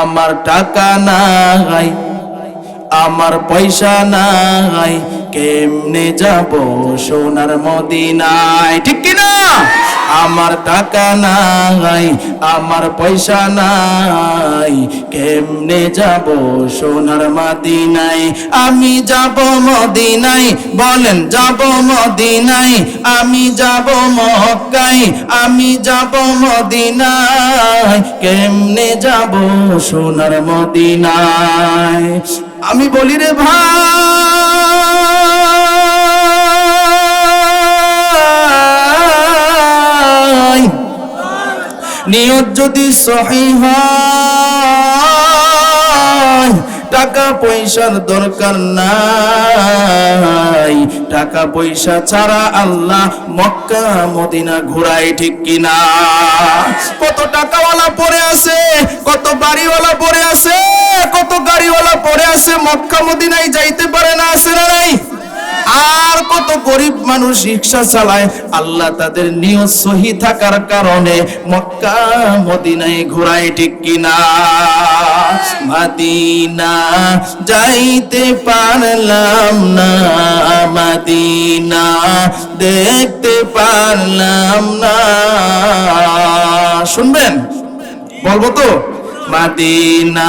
আমার টাকা নাই। আমার পয়সা নাই, কেমনে যাব সোনার মদিনায়? ঠিক কি না আমার টাকা নাই, আমার পয়সা নাই, কেমনে যাব সোনার মদিনায়? আমি যাব মদিনায়, বলেন যাব মদিনায়? আমি যাব মক্কায়, আমি যাব মদিনায়, কেমনে যাব সোনার মদিনায়? আমি বলি রে ভাই নিয়ত যদি সহি টাকা পয়সার দরকার নাই। টাকা পয়সা ছাড়া আল্লাহ মক্কা মদিনা ঘুরাই ঠিক কিনা? কত টাকাওয়ালা পরে আছে, কত বাড়িওয়ালা পরে আছে, কত গাড়িওয়ালা পড়ে আছে, মক্কা মদিনায় যাইতে পারে না, আছে না নাই? আর কত গরিব মানুষ রিক্সা চালায়, আল্লাহ তাদের নিয়ত সহি থাকার কারণে মক্কা, মদিনায় ঘোরায় ঠিক কিনা? মাদিনা যাইতে পারলাম না, মাদিনা দেখতে পারলাম না। শুনবেন? বলব তো? মাদিনা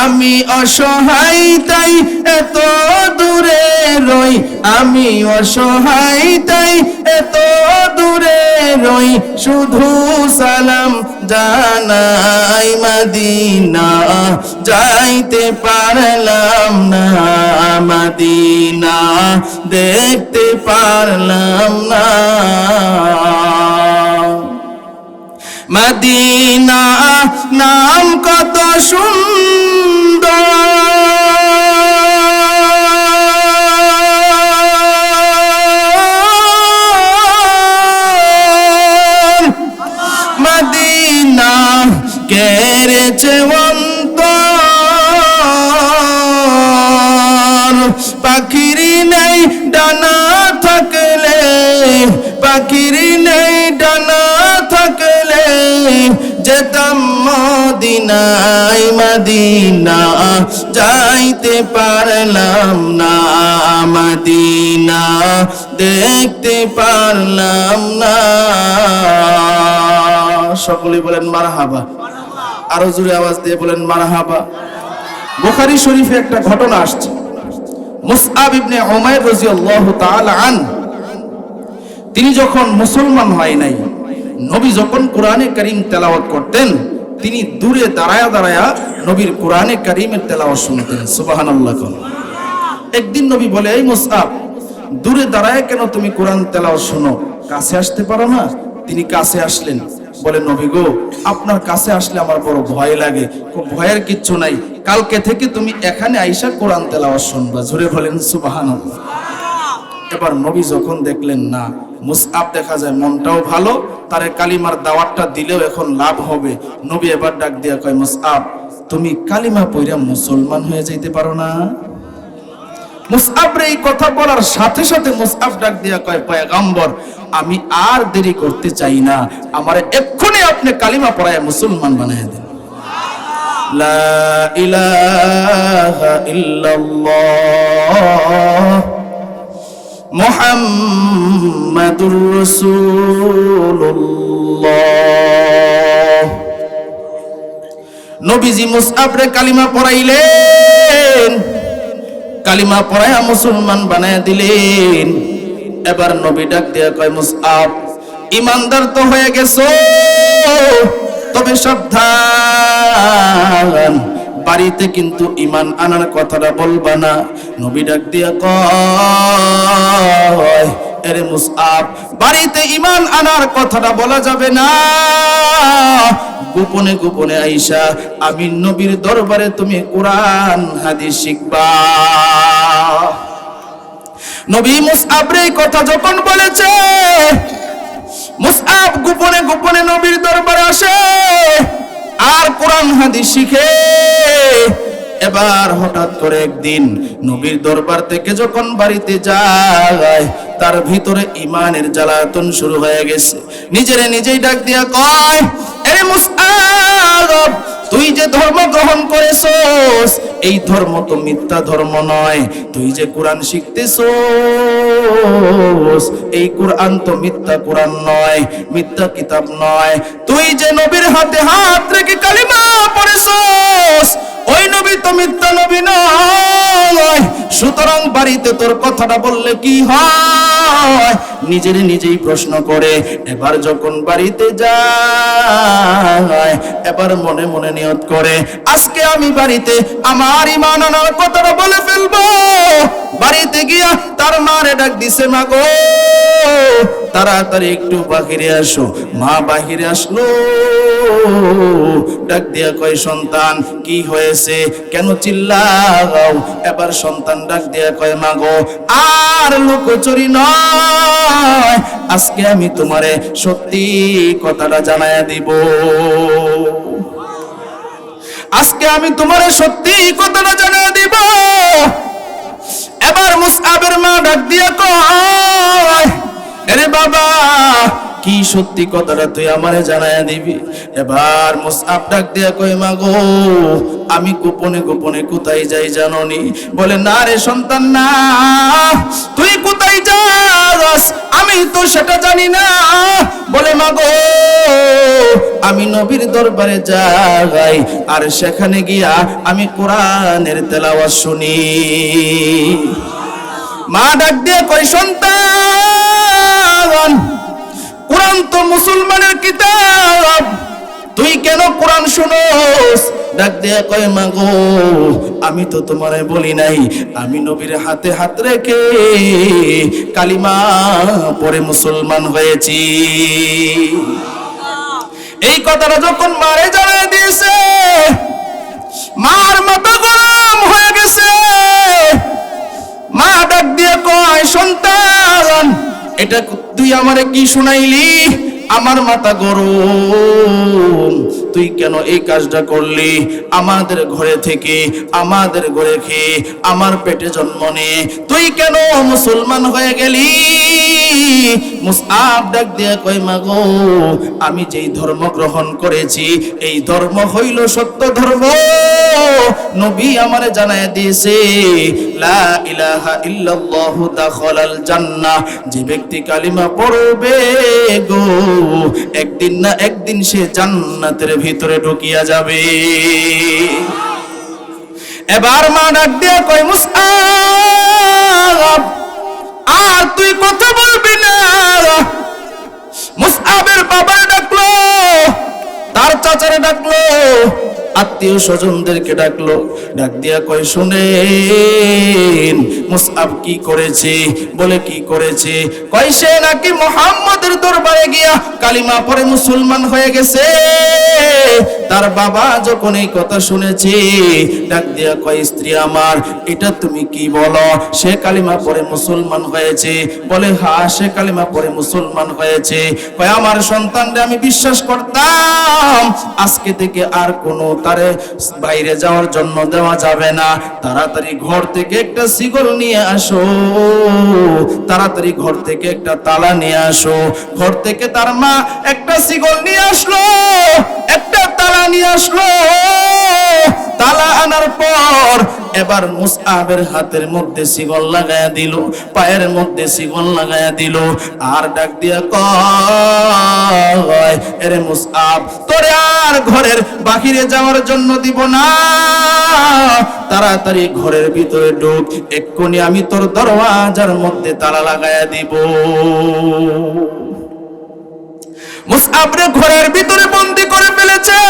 আমি অসহায়, তাই এত দূরে রই। আমি অসহায়, তাই এত দূরে রই। শুধু সালাম জানাই মদিনা, যাইতে পারলাম না মদিনা, দেখতে পারলাম না। মদিনা নাম কত সুন্দর। মদিনা কেড়েছে অন্তর। পাখিরি নেই ডানা থাকলে পাখিরি নেই যেতাম মদিনায়, মদিনা যাইতে পারলাম না, মদিনা দেখতে পারলাম না। সকলে বলেন মারহাবা। আরও জোরে আওয়াজ দিয়ে বলেন মারহাবা। বুখারী শরীফে একটা ঘটনা আসছে। মুসআব ইবনে উমাইর রাদিয়াল্লাহু তাআলা আন, তিনি যখন মুসলমান হয় নাই নবী যখন কোরআনে করিম তেলাওয়াত করতেন, তিনি দূরে দাঁড়ায়া দাঁড়ায়া নবীর কোরআনে করিমের তেলাওয়াত শুনতেন। সুবহানাল্লাহ কোন। একদিন নবী বলে, এই মুসআব, দূরে দাঁড়ায় কেন তুমি কোরআন তেলাওয়াত শোনো? কাছে আসতে পারো না? তিনি কাছে আসলেন। বলে, নবী গো, আপনার কাছে আসলে আমার বড় ভয় লাগে। খুব ভয়ের কিচ্ছু নাই। কালকে থেকে তুমি এখানে আইসা কোরআন তেলাওয়াত শুনবা। জোরে বলেন, সুবহানাল্লাহ। এবার নবী যখন দেখলেন, না মুসআব দেখা যায় মনটাও ভালো, তারে কালিমার দাওয়াতটা দিলেও এখন লাভ হবে। নবী এবার ডাক দিয়া কয়, মুসআব, তুমি কালিমা পইরা মুসলমান হয়ে যাইতে পারো না? মুসআবরে এই কথা বলার সাথে সাথে মুসআব ডাক দিয়া কয়, পয়গম্বর, আমি আর দেরি করতে চাই না। আমারে এক্ষুনি আপনি কালিমা পড়ায় মুসলমান বানায় দেন। লা ইলাহা ইল্লাল্লাহ। মোহাম্মদুর রসুল্লাহ নবীজি মুসআবরে কালিমা পড়াইলেন। কালিমা পড়াইয়া মুসলমান বানায় দিলেন। এবার নবী ডাক দিয়া কয় মুসআব ইমানদার তো হয়ে গেছো, তবে সাবধান। বাড়িতে কিন্তু ইমান আনার কথাটা বলবা না। নবী ডাক দিয়া কয়, এরে মুসআব, বাড়িতে ইমান আনার কথাটা বলা যাবে না। গোপনে গোপনে আইসা, আমি নবীর দরবারে তুমি কোরআন, হাদিস শিখবা। নবী মুসআব রে এই কথা যখন বলেছে, মুসআব গোপনে গোপনে নবীর দরবারে আসে। আর কোরআন হাদিস শিখে। এবার হঠাৎ করে একদিন নবীর দরবার থেকে যখন বাড়িতে যায়, তার ভিতরে ইমানের জ্বালাতন শুরু হয়ে গেছে। নিজেরে নিজেই ডাক দিয়া কয় তুই যে ধর্ম গ্রহণ করেছস এই ধর্ম তো মিথ্যা ধর্ম নয়। তুই যে কোরআন শিখতেছ এই কোরআন তো মিথ্যা কোরআন নয়, মিথ্যা কিতাব নয়। তুই যে নবীর হাতে হাত রেখে কালিমা পড়েছস ওই নবী তো মিথ্যা নবী নয়। সুতরাং বাড়িতে তোর কথাটা বললে কি হয়? নিজের নিজেই প্রশ্ন করে, এবার যখন বাড়িতে যায়, এবার মনে মনে নিয়ত করে, আজকে আমি বাড়িতে আমার ইমান আনার কথাটা বলে ফেলব। বাড়িতে গিয়া তার মারে ডাক দিছে মা গো তাড়াতাড়ি একটু বাহিরে আসো। মা বাহিরে আসলো। ডাক দিয়া কয়, সন্তান, কি হয়েছে কেন চিল্লাও? এবার সন্তান ডাক দিয়া কয় মা গো আর লোকচুরি নয়। আজকে আমি তোমারে সত্যি কথাটা জানায়া দিব। আজকে আমি তোমারে সত্যি কথাটা জানায়া দিব। এবার মুসআবের মা ডাক দিয়া কয় আরে বাবা কি সত্যি কথাটা তুই আমারে জানায়া দিবি? এবার মুসআব ডাক দিয়া কই মা গো আমি গোপনে গোপনে কোথায় যাই জাননি? বলে, না রে সন্তান, না। তুই কোথায় যাস? আমি তো সেটা জানি না। বলে মা গো আমি নবীর দরবারে যাই, আর সেখানে গিয়া আমি কোরআনের তেলাওয়াত শুনি। মা ডাক দিয়ে কই সন্তান কোরআন তো মুসলমানের কিতাব। তুই কেন কোরআন শুনোস? ডাক দিয়ে কয় মা গো আমি তো তোমারে বলি নাই, আমি নবীর হাতে হাত রেখে কালিমা পরে মুসলমান হয়েছি। এই কথাটা যখন মারে জানাই দিয়েছে, মার মাথা গরম হয়ে গেছে। মা ডাক দিয়ে কয়, সন্তান, এটা তুই আমারে কি শুনাইলি? আমার মাথা গরম। তুই কেন এই কাজটা করলি? আমাদের ঘরে থেকে, আমাদের ঘরে খেয়ে, আমার পেটে জন্ম নিয়ে তুই কেন মুসলমান হয়ে গেলি? মুসআব ডাক দিয়া কই মাগো, আমি যেই ধর্ম গ্রহণ করেছি, এই ধর্ম হইল সত্য ধর্ম। নবী আমারে জানায় দিয়েছে, লা ইলাহা ইল্লাল্লাহু দাখালাল জান্নাহ। যে ব্যক্তি কালিমা পড়বে গো, একদিন না একদিন সে জান্নাতের ভিতরে ঢুকিয়া যাবে। এবার মা ডাক দিয়া কয়, মুসআব, আর তুই কত বলবি না। মুসআবের বাবা ডাকলো, তার চাচারে ডাকলো আত্মীয় স্বজনদেরকে ডাকলো। ডাক দিয়া কয় শুনে মুসআব কি করেছে? বলে, কি করেছে? কয়, সে নাকি মোহাম্মদের দরবারে গিয়া কালিমা পরে মুসলমান হয়ে গেছে। তার বাবা যখন এই কথা শুনেছে, ডাক দিয়া কয়, স্ত্রী আমার, এটা তুমি কি বলো? সে কালিমা পরে মুসলমান হয়েছে। বলে, হা, সে কালিমা পরে মুসলমান হয়েছে। কয়, আমার সন্তানরে আমি বিশ্বাস করতাম। আজকে থেকে আর কোনো তারে বাইরে যাওয়ার জন্য দেওয়া যাবে না। তাড়াতাড়ি ঘর থেকে একটা শিকল নিয়ে আসো। তাড়াতাড়ি ঘর থেকে একটা তালা নিয়ে আসো। ঘর থেকে তার মা একটা শিকল নিয়ে আসলো। একটা তালা নিয়ে আসলো। তালা আনার পর এবার মুসআবের হাতের মধ্যে শিকল লাগায়া দিল, পায়ের মধ্যে শিকল লাগায়া দিল। আর ডাক দিয়া কয়, এরে মুসআব, তোরে আর ঘরের বাহিরে যাওয়ার জন্য দিব না। তাড়াতাড়ি ঘরের ভিতরে ঢুক, এক্ষুনি আমি তোর দরওয়াজার মধ্যে তালা লাগায়া দিব। মুসআবরে ঘরের ভিতরে বন্দি করে ফেলেছে।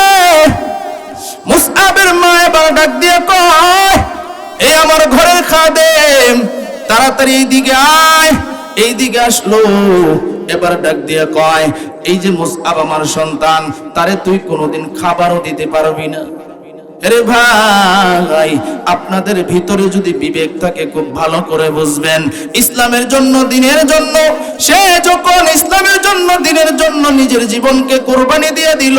মুসআবের মা এবার ডাক দিয়ে কয় এই আমার ঘরের খাদেম, তাড়াতাড়ি এইদিকে আয়। এইদিকে আসলো। এবার ডাক দিয়ে কয়, এই যে মুসআব আমার সন্তান, তারে তুই কোনোদিন খাবারও দিতে পারবি না। আরে ভাই, আপনাদের ভিতরে যদি বিবেক থাকে, খুব ভালো করে বুঝবেন। ইসলামের জন্য, দিনের জন্য, সে যখন ইসলামের জন্য, দিনের জন্য নিজের জীবনকে কোরবানি দিয়ে দিল,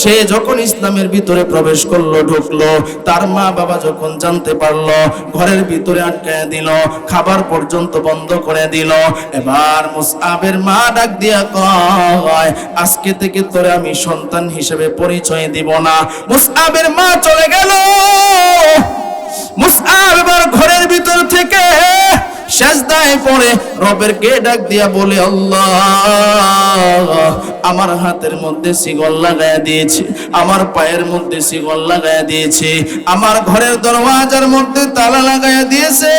সে যখন ইসলামের ভিতরে প্রবেশ করল, ঢুকলো, তার মা বাবা যখন জানতে পারল, ঘরের ভিতরে আটকায় দিল, খাবার পর্যন্ত বন্ধ করে দিল, এবার মুসআবের মা ডাক দিয়া কয়, আজকে থেকে তোরে আমি সন্তান হিসেবে পরিচয় দিব না। মুসআবের মা চলে গেল। মুসআব এবার ঘরের ভিতর থেকে সেজদায় পড়ে রবের কে ডাক দিয়া বলে, আল্লাহ, আমার হাতের মধ্যে সিগল লাগায় দিয়েছে, আমার পায়ের মধ্যে সিগল লাগায় দিয়েছে, আমার ঘরের দরওয়াজার মধ্যে তালা লাগায় দিয়েছে।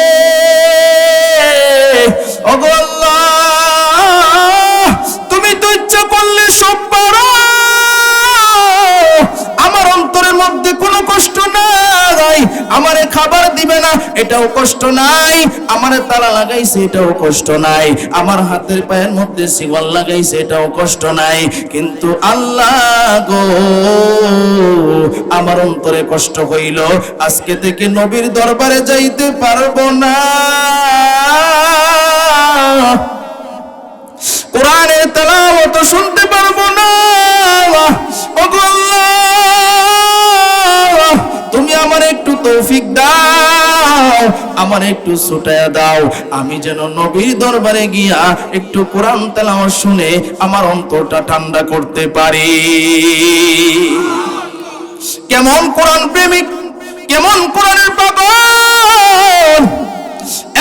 ওগো আল্লাহ মধ্যে কোনো কষ্ট নাই। আমারে খাবার দিবে না, এটাও কষ্ট নাই। আমারে তালা লাগাইছে, এটাও কষ্ট নাই। আমার হাতের পায়ের মধ্যে সিগল লাগাইছে, এটাও কষ্ট নাই। কিন্তু আল্লাহ গো, আমার অন্তরে কষ্ট হইল। আজকে থেকে নবীর দরবারে যাইতে পারব না। কোরআনের তেলাওয়াত শুনতে তৌফিক দাও, আমার একটু ছুটায়া দাও। আমি যেন নবীর দরবারে গিয়া একটু কোরআন তেলাওয়াত শুনে আমার অন্তরটা ঠান্ডা করতে পারি। কেমন কোরআন প্রেমিক, কেমন কোরআনের পাগল।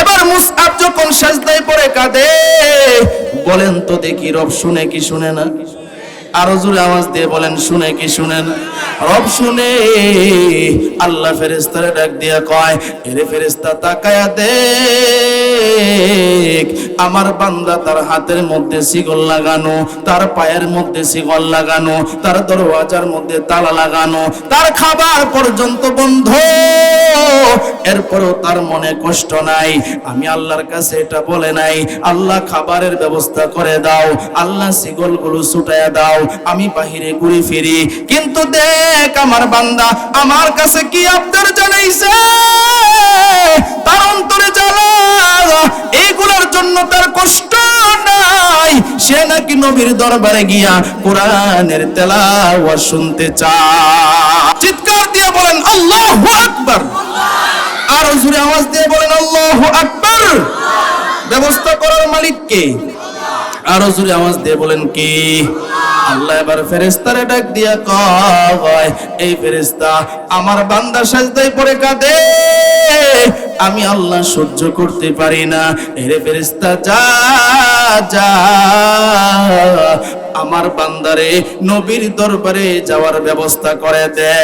এবার মুসআব যখন সাজদায় পড়ে কাঁদে, বলেন তো দেখি রব শুনে কি শুনে না? আরও জোরে আওয়াজ দিয়ে বলেন, শুনে কি শুনে না রব শুনে, আল্লাহ ফেরেস্তারে ডাক দিয়া কয়, এরে ফেরেস্তা তাকায়া দেখ, আমার বান্দা তার হাতের মধ্যে সিগল লাগানো, তার পায়ের মধ্যে সিগল লাগানো, তার দরওয়াজার মধ্যে তালা লাগানো, তার খাবার পর্যন্ত বন্ধ। এরপরেও তার মনে কষ্ট নাই। আমি আল্লাহর কাছে এটা বলে নাই, আল্লাহ খাবারের ব্যবস্থা করে দাও, আল্লাহ সিগলগুলো ছুটাইয়া দাও আমি বাহিরে ঘুরে ফিরি। কিন্তু দেখ আমার বান্দা, আমার কাছে কি আবদার জানাইছে? তার অন্তরে জ্বালা এইগুলোর জন্য তার কষ্ট নাই। সে নাকি নবীর দরবারে গিয়া কোরআনের তেলাওয়াত শুনতে চায়। চিৎকার দিয়ে বলেন, আল্লাহু আকবার। আরও জোরে আওয়াজ দিয়ে বলেন, আল্লাহু আকবার। ব্যবস্থা করার মালিক কে আরও জোরে আওয়াজ দিয়ে বলেন কি? আল্লাহ এবার ফেরেস্তারে ডাক দিয়া কয়, এই ফেরেস্তা আমার বান্দা সাজদায় পড়ে কাঁদে। আমি আল্লাহ সহ্য করতে পারি না। এরে ফেরেস্তা যা যা। আমার বান্দারে নবীর দরবারে যাওয়ার ব্যবস্থা করে দে।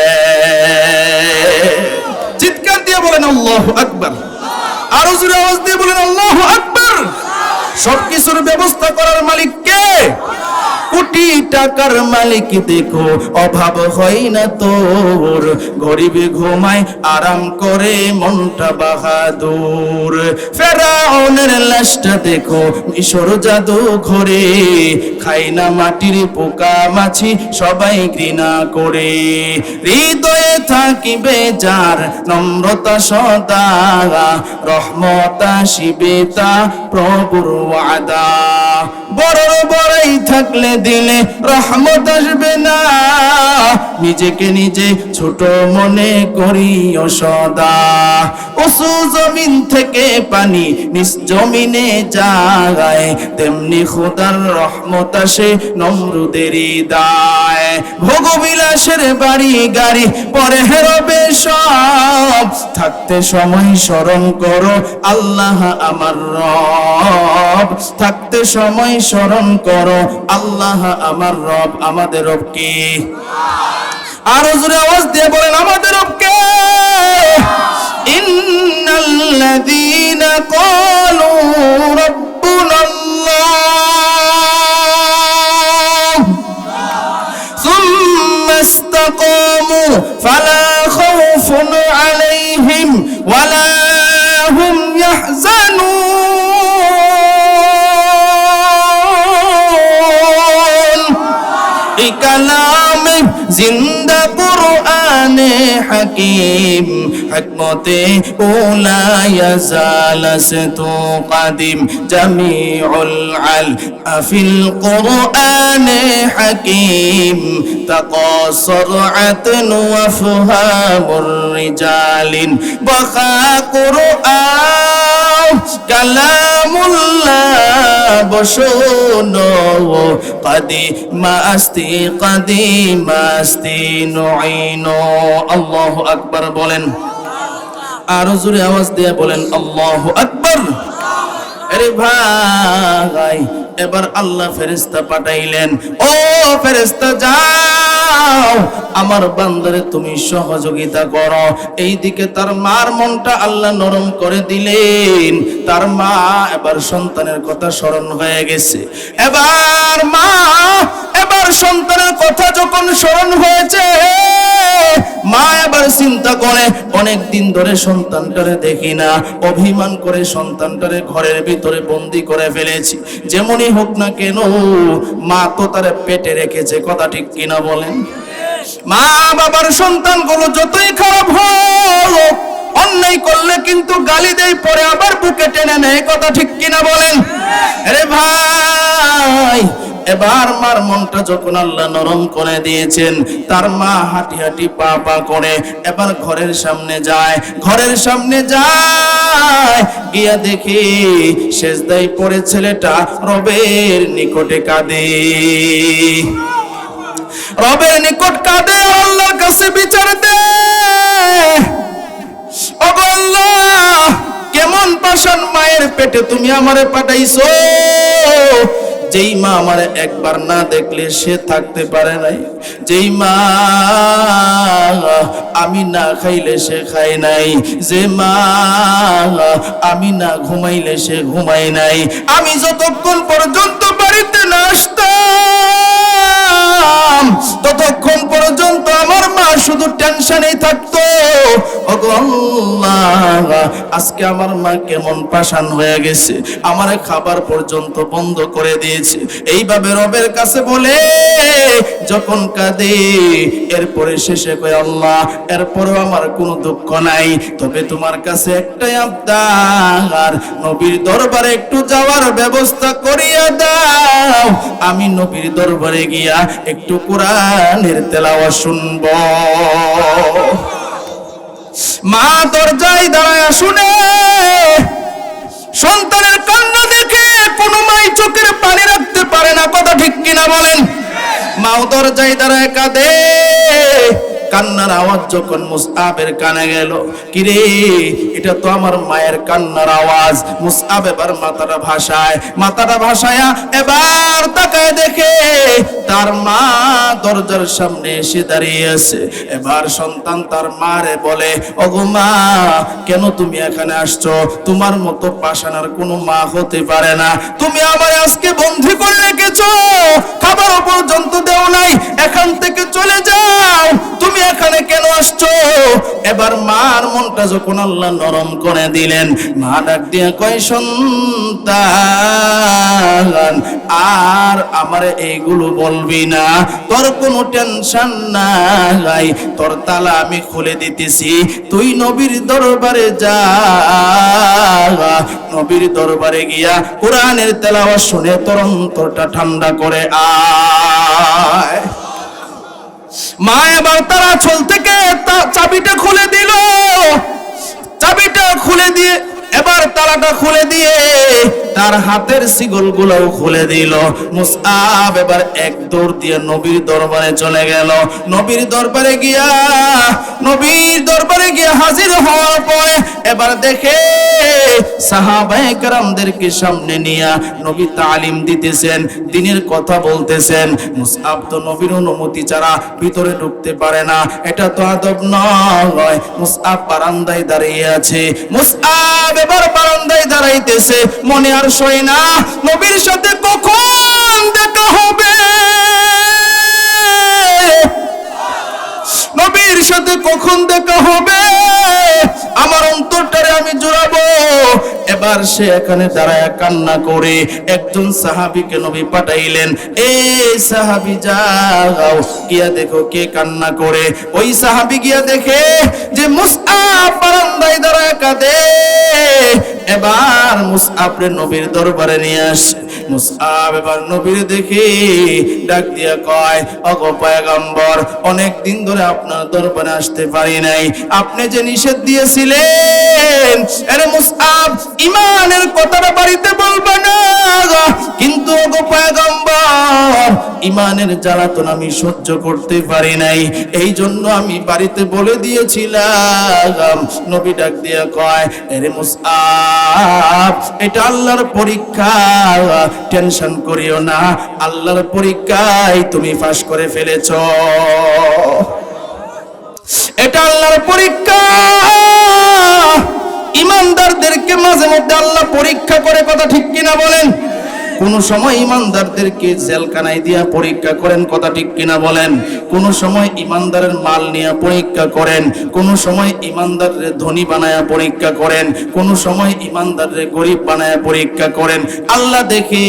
চিৎকার দিয়ে বলেন আল্লাহ আকবার। আরও জোরে আওয়াজ দিয়ে বলেন আল্লাহ আকবার। সবকিছুর ব্যবস্থা করার মালিক কে কোটি টাকার মালিক দেখো, অভাব হয় না তোর। গরিবে ঘুমায়, আরাম করে মনটা বাহাদুর। ফেরাউনের লাশটা দেখো, মিশর জাদু ঘরে। খাই না মাটির পোকা মাছি, সবাই ঘৃণা করে। হৃদয়ে থাকিবে যার নম্রতা সদা, রহমতা শিবেতা প্রভুর ওয়াদা। বড় বড়াই থাকলে দিলে রহমত আসবে না। নিজেকে নিজে ছোট মনে করি সদা। উসু জমিন থেকে পানি নিজ জমিনে যায় তেমনি খোদার রহমত আসে নমরুদেরই দায় ভোগবিলাসের বাড়ি গাড়ি, পরে হেরবে সব। থাকতে সময় স্মরণ করো, আল্লাহ আমার রব। থাকতে সময় স্মরণ করো। আল্লাহ আমার রব, আমাদের রব কে? আরও জোরে আওয়াজ দিয়ে বলেন, আমাদের রব কে? ইন্নাল্লাযীনা ক্বালু ফালা খাউফুন আলাইহিম হাকিম হিকমতে উলা ইয়াজালাসতু কাদিম জামিউল আল আফিল কোরআনে হাকিম تقاصر عتن وافهام الرجال بخا قرآن كلام الله بشونو قديم أستي قديم أستي نعينو আল্লাহ আকবর বলেন। আরও জোরে আওয়াজ দিয়ে বলেন, আল্লাহ আকবার। আরে ভাই, এবার আল্লাহ ফেরেস্তা পাঠাইলেন। ও ফেরেস্তা যা যাও আমার বান্দারে তুমি সহযোগিতা করো। এই দিকে তার মার মনটা আল্লাহ নরম করে দিলেন। তার মা এবার সন্তানের কথা স্মরণ হয়ে গেছে। এবার মা এবার সন্তানের কথা যখন স্মরণ হয়েছে, মা এবার চিন্তা করে, অনেক দিন ধরে সন্তানটারে দেখি না, অভিমান করে সন্তানটারে ঘরের ভিতরে বন্দি করে ফেলেছি। যেমনই হোক না কেন, মা তো তারে পেটে রেখেছে, কথা ঠিক কিনা বলেন? মা বাবার সন্তানগুলো যতই খারাপ হোক, অন্যায় করলে কিন্তু গালি দেয়, পরে আবার বুকে টেনে নেয়, কথা ঠিক কিনা বলেন? আরে ভাই, এবার মার মনটা যখন আল্লাহ নরম করে দিয়েছেন, তার মা হাঁটি হাঁটি পা পা করে এবার ঘরের সামনে যায়। ঘরের সামনে যায়, গিয়া দেখি শেষদাই পড়ে ছেলেটা রবের নিকটে কাঁদে। রবের নিকট কাঁদে আল্লাহর কাছে বিচার দে। কেমন পাশন মায়ের পেটে তুমি আমারে পাঠাইছো? যেই মা আমারে একবার না দেখলে সে থাকতে পারে নাই। যেই মা আমি না খাইলে সে খায় নাই। যে মা আমি না ঘুমাইলে সে ঘুমাই নাই। আমি যতক্ষণ পর্যন্ত বাড়িতে না আসতাম, ততক্ষণ পর্যন্ত আমার মা শুধু টেনশনেই থাকতো। আজকে আমার মা কেমন পাষাণ হয়ে গেছে। আমার খাবার পর্যন্ত বন্ধ করে দিয়েছে। এইভাবে রবের কাছে বলে, যখন কাঁদে, এরপরে শেষে কয়, আল্লাহ, এরপরেও আমার কোনো দুঃখ নাই। তবে তোমার কাছে একটাই আবদার, নবীর দরবারে একটু যাওয়ার ব্যবস্থা করিয়া দাও। আমি নবীর দরবারে গিয়া একটু কোরআনের তেলাওয়া শুনব। মা দরজায় দাঁড়ায় শুনে সন্তানের কান্না দেখে কোনো মাই চোখের পানি রাখতে পারে না, কথা ঠিক কিনা বলেন? মাও দরজায় দাঁড়ায় কাঁদে। কান্নার আওয়াজ যখন মুসআবের কানে গেল, কিরে, এটা তো আমার মায়ের কান্নার আওয়াজ। মুসআব এবার মাথাটা ভাষায় মাথাটা ভাষায়া এবার তাকায় দেখে তার মা দরজার সামনে এসে দাঁড়িয়ে আছে। এবার সন্তান তার মারে বলে, ওগো মা, কেন তুমি এখানে আসছো? তোমার মতো পাশানার কোনো মা হতে পারে না। তুমি আমার আজকে বন্ধি করে রেখেছো। খাবার পর্যন্ত দেও নাই। এখান থেকে চলে যাও। তুমি এখানে কেন আসছো? এবার মার মনটা যখন আল্লাহ নরম করে দিলেন, মা ডাক দিয়ে কয়, সন্তান, আর আমার এইগুলো বলবি না। তোর কোনো টেনশন নাই, তোর তালা আমি খুলে দিতেছি। তুই নবীর দরবারে যা। নবীর দরবারে গিয়া কোরআনের তেলাওয়াত শুনে তোর অন্তরটা ঠান্ডা করে আয়। মা এবার তারা চল থেকে চাবিটা খুলে দিল। চাবিটা খুলে দিয়ে এবার তালাটা খুলে দিয়ে তার হাতের সিগল গুলাও খুলে দিল। মুসআব এবার এক দৌড় দিয়ে নবীর দরবারে চলে গেল। নবীর দরবারে গিয়া, নবীর দরবারে গিয়া হাজির হওয়ার পরে এবার দেখে সাহাবায়ে কেরামদেরকে সামনে নিয়া নবী তালিম দিতেছেন, দিনের কথা বলতেছেন। মুসআব তো নবীর অনুমতি ছাড়া ভিতরে ঢুকতে পারে না। এটা তো আদব নয়। মুসআব বারান্দায় দাঁড়িয়ে আছে। মুসআব এবার বারান্দায় দাঁড়াইতেছে। মনে আর সই না, নবীর সাথে কখন দেখা হবে? নবীর সাথে কখন দেখা হবে আমার অন্তরটারে আমি জোড়াবো এবার সে এখানে দাঁড়ায় কান্না করে একজন সাহাবিকে নবী পাঠাইলেন, এই সাহাবি যাও। গিয়া দেখো কে কান্না করে। ওই সাহাবি গিয়া দেখে যে মুসআব বারান্দায় দাঁড়ায় কাঁদে। এবার মুসআবরে নবীর দরবারে নিয়ে আসে। মুসআব এবার নবীর দেখে ডাক দিয়া কয়, অগো পয়গম্বর, অনেক দিন ধরে আপনার দরবারে আসতে পারি নাই। আপনি যে নিষেধ দিয়েছিলেন আরে মুসআব ইমানের কথাটা বাড়িতে না কিন্তু ওগো পয়গম্বর, ইমানের জ্বালাতন আমি সহ্য করতে পারি নাই। এই জন্য আমি বাড়িতে বলে দিয়েছিলাম। নবী ডাক দিয়া কয় আরে মুসআব এটা আল্লাহর পরীক্ষা টেনশন করিও না, আল্লাহর পরীক্ষায় তুমি পাশ করে ফেলেছ। এটা আল্লাহর পরীক্ষা। ইমানদারদেরকে মাঝে মধ্যে আল্লাহ পরীক্ষা করে কথা ঠিক কিনা বলেন? কোন সময় ইমানদারদেরকে জেলখানায় দিয়া পরীক্ষা করেন, কথা ঠিক কিনা বলেন? কোন সময় ইমানদারের মাল নিয়ে পরীক্ষা করেন, কোন সময় ইমানদারের ধনী বানায়া পরীক্ষা করেন, কোন সময় ইমানদারের গরিব বানায়া পরীক্ষা করেন। আল্লাহ দেখে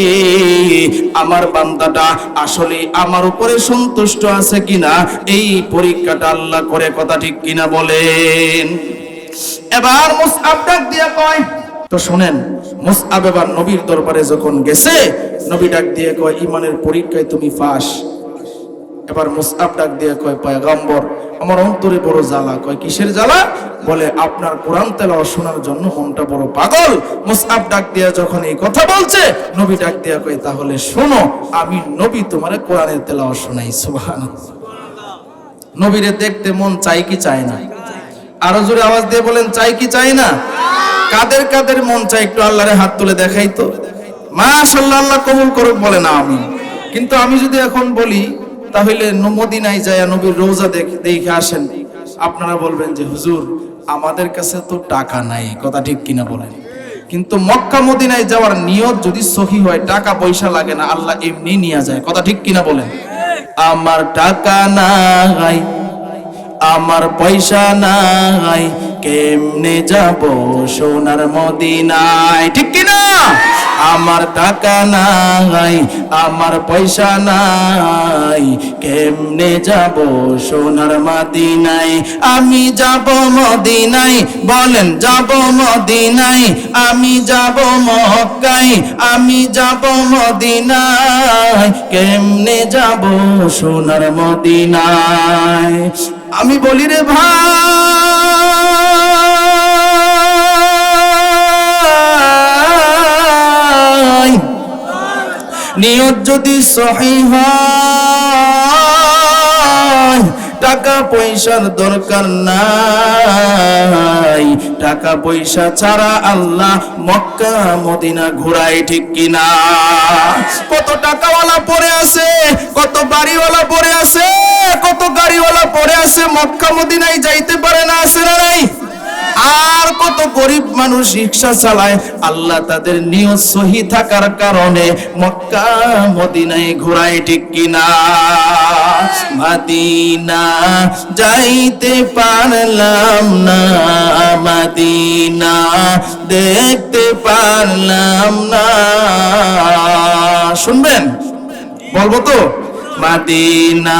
আমার বান্দাটা আসলে আমার উপরে সন্তুষ্ট আছে কিনা? এই পরীক্ষাটা আল্লাহ করে, কথা ঠিক কিনা বলেন? এবার মুসআব ডাক দিয়া কয় তো শুনেন, মুসআব এবার নবীর দরবারে যখন গেছে, নবী ডাক দিয়ে কয় ইমানের পরীক্ষায় তুমি ফাঁস। এবার মুসআব ডাক দিয়ে কয়, পয়গম্বর, আমার অন্তরে বড় জ্বালা। কয়, কিসের জ্বালা? বলে, আপনার কোরআন তেলাওয়াত শোনার জন্য মনটা বড় পাগল। মুসআব ডাক দিয়া যখন এই কথা বলছে, নবী ডাক দিয়া কয়, তাহলে শোনো, আমি নবী তোমারে কোরআনের তেলাওয়াত শোনাই। সুবহানাল্লাহ। নবীরে দেখতে মন চাই কি চায় না? আরও জোরে আওয়াজ দিয়ে বলেন, চাই কি চাই না? কাদের কাদের মন চাই একটু আল্লাহরে হাত তুলে দেখাই তো। মাশাআল্লাহ, আল্লাহ কবুল করুক বলে না আমি কিন্তু আমি যদি এখন বলি, তাহলে ন- মদিনায় যায় নবীর রোজা দেখে আসেন। আপনারা বলবেন যে, হুজুর, আমাদের কাছে তো টাকা নাই, কথা ঠিক কিনা বলেন। কিন্তু মক্কা মদিনায় যাওয়ার নিয়ত যদি সহি হয়, টাকা পয়সা লাগে না, আল্লাহ এমনি নিয়ে যায়, কথা ঠিক কিনা বলেন। আমার টাকা নাই, আমার পয়সা নাই কেমনে যাব সোনার মদিনায়? ঠিক কিনা? আমার টাকা নাই, আমার পয়সা নাই। কেমনে যাব সোনার মদিনায়? আমি যাব মদিনায়, বলেন যাব মদিনায়। আমি যাব মহকাই আমি যাব মদিনায়। কেমনে যাব সোনার মদিনায়? আমি বলি রে ভাই নিয়ত যদি সহি টাকা পয়সার দরকার নাই। টাকা পয়সা ছাড়া আল্লাহ মক্কা, মদিনা ঘুরায় ঠিক কিনা? কত টাকাওয়ালা পড়ে আছে, কত বাড়িওয়ালা পড়ে আছে, কত গাড়িওয়ালা পড়ে আছে, মক্কা, মদিনায় যাইতে পারে না, আছে না নাই? আর কত গরিব মানুষ রিক্সা চালায়, আল্লাহ তাদের নিয়ত সহি থাকার কারণে মক্কা, মদিনায় ঘোরায়, ঠিক কিনা? মাদিনা যাইতে পারলাম না, মাদিনা দেখতে পারলাম না। শুনবেন? বলব তো? মাদিনা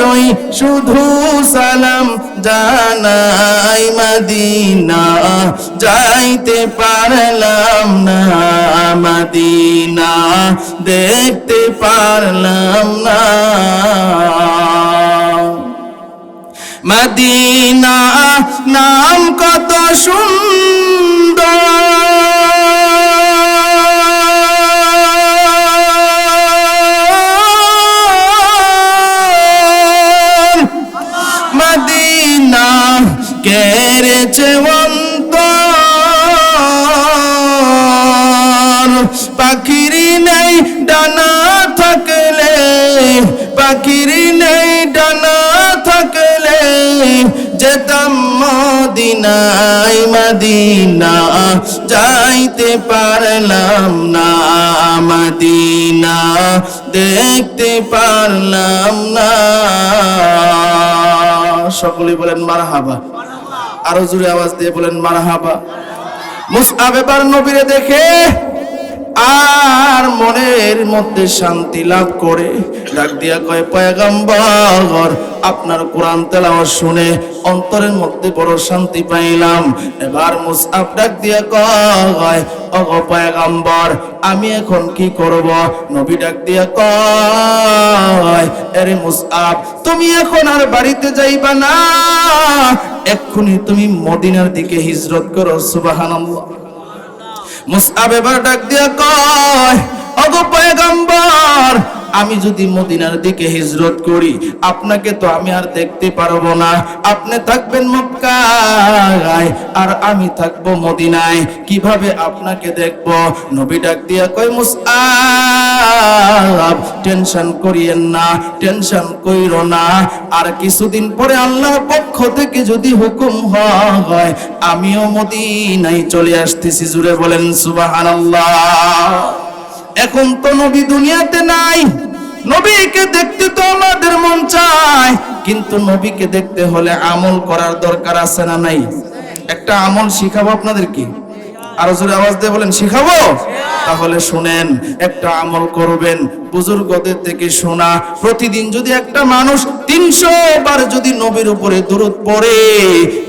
রই শুধু সালাম জানাই মদিনা। যাইতে পারলাম না মদিনা, দেখতে পারলাম না। মদিনা নাম কত সুন্দর কেড়েছে অন্তর। পাখিরি নেই ডানা থাকলে, পাখিরি নেই ডানা থাকলে, যেতাম মদিনায়, মদিনা যাইতে পারলাম না, মদিনা দেখতে পারলাম না। সকলে বলেন মারহাবা। আরও জোরে আওয়াজ দিয়ে বলেন মারহাবা। মুসআব এবার নবীরে দেখে আর মনের মধ্যে শান্তি লাভ করে ডাক দিয়া কয়, পয়গম্বর, আপনার কোরআন তেলাওয়াত শুনে অন্তরের মধ্যে বড় শান্তি পাইলাম। এবার মুসআব ডাক দিয়া কয়, ওগো পয়গম্বর, আমি এখন কি করব? নবী ডাক দিয়া কয় আরে মুসআব, তুমি এখন আর বাড়িতে যাইবা না। এক্ষুনি তুমি মদিনার দিকে হিজরত করো, সুবহানাল্লাহ। মুসআব এবার ডাক দিয়া কয় অগো পয়গম্বর আমি যদি মদিনার দিকে হিজরত করি, আপনাকে তো আমি আর দেখতে পারব না। আপনি থাকবেন মক্কায়, আর আমি থাকব মদিনায়। কীভাবে আপনাকে দেখব? নবী ডাক দিয়া কয়, মুসআব, টেনশন করিয়েন না, টেনশন কইরো না। আর কিছুদিন পরে আল্লাহর পক্ষ থেকে যদি হুকুম হয়, আমিও মদিনায় চলে আসতেছি। জুড়ে বলেন, সুবহানাল্লাহ। এখন তো নবী দুনিয়াতে নাই। নবীকে দেখতে তো আমাদের মন চায়, কিন্তু নবীকে দেখতে হলে আমল করার দরকার আছে না নাই? একটা আমল শিখাবো আপনাদেরকে? আরও জোরে আওয়াজ দিয়ে বলেন, শিখাবো? তাহলে শুনেন, একটা আমল করবেন, বুজুর্গদের থেকে শোনা। প্রতিদিন যদি একটা মানুষ তিনশো বার যদি নবীর উপরে দূরত পড়ে,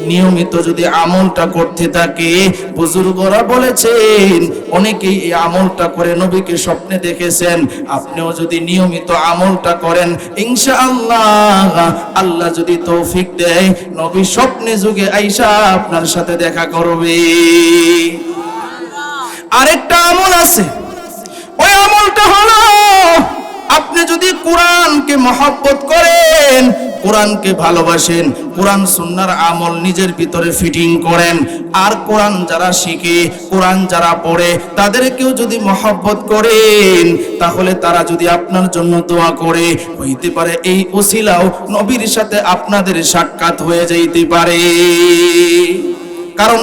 নিয়মিত যদি আমলটা করতে থাকে, বুজুর্গরা বলেছেন, অনেকেই এই আমলটা করে নবীকে স্বপ্নে দেখেছেন, আপনিও যদি নিয়মিত আমলটা করেন, ইনশাআল্লাহ আল্লাহ যদি তৌফিক দেয়, নবী স্বপ্নে যুগে আইসা আপনার সাথে দেখা করবে। আরেকটা আমল আছে। ওই আমলটা হলো, আপনি যদি কোরআনকে মহব্বত করেন, কোরআনকে ভালোবাসেন, কোরআন সুন্নার আমল নিজের ভিতরে ফিটিং করেন, আর কোরআন যারা শিখে, কোরআন যারা পড়ে, তাদেরকেও যদি মহব্বত করেন, তাহলে তারা যদি আপনার জন্য দোয়া করে, হইতে পারে এই ওসিলাও নবীর সাথে আপনাদের সাক্ষাৎ হয়ে যাইতে পারে। কারণ